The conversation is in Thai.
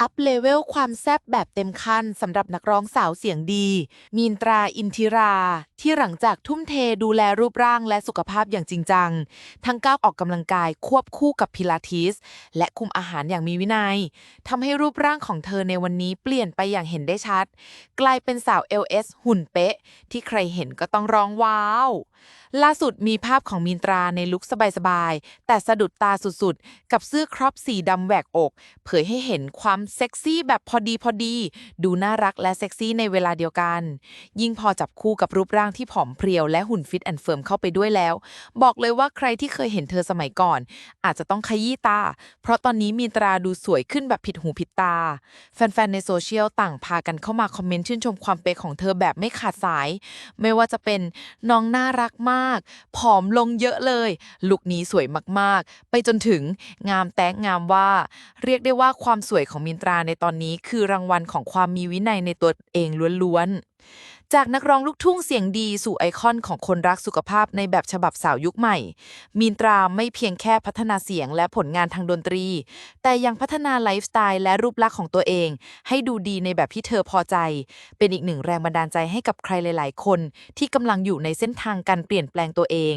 อัพเลเวลความแซบแบบเต็มขั้นสำหรับนักร้องสาวเสียงดี มีนตราอินทิรา ที่หลังจากทุ่มเทดูแลรูปร่างและสุขภาพอย่างจริงจัง ทั้งก้าวออกกำลังกายควบคู่กับพิลาทิส และคุมอาหารอย่างมีวินัยทำให้รูปร่างของเธอในวันนี้เปลี่ยนไปอย่างเห็นได้ชัด กลายเป็นสาว LS หุ่นเป๊ะ ที่ใครเห็นก็ต้องร้องว้าว ล่าสุดมีภาพของมินตราในลุคสบายๆ แต่สะดุดตาสุดๆ กับเสื้อครอปสีดำแหวกอก เผยให้เห็นความเซ็กซี่แบบพอดีพอดี ดูน่ารักและเซ็กซี่ในเวลาเดียวกัน ยิ่งพอจับคู่กับรูปร่างที่ผอมเพรียวและหุ่นฟิตแอนด์เฟิร์มเข้าไปด้วยแล้ว บอกเลยว่าใครที่เคยเห็นเธอสมัยก่อน อาจจะต้องขยี้ตา เพราะตอนนี้มีนตราดูสวยขึ้นแบบผิดหูผิดตา แฟนๆในโซเชียลต่างพากันเข้ามาคอมเมนต์ชื่นชมความเป๊ะของเธอแบบไม่ขาดสาย ไม่ว่าจะเป็นน้องน่ารักมาก ผอมลงเยอะเลยลุคนี้สวยมากๆ ไปจนถึงงามแตกงามว่า เรียกได้ว่าความสวยของมินตราในตอนนี้ คือรางวัลของความมีวินัยในตัวเองล้วนๆ จากนักร้องลูกทุ่งเสียงดีสู่ไอคอนของคนรักสุขภาพในแบบฉบับสาวยุคใหม่ มีนตราไม่เพียงแค่พัฒนาเสียงและผลงานทางดนตรี แต่ยังพัฒนาไลฟ์สไตล์และรูปลักษณ์ของตัวเอง ให้ดูดีในแบบที่เธอพอใจ เป็นอีกหนึ่งแรงบันดาลใจให้กับใครหลาย ๆ คน ที่กำลังอยู่ในเส้นทางการเปลี่ยนแปลงตัวเอง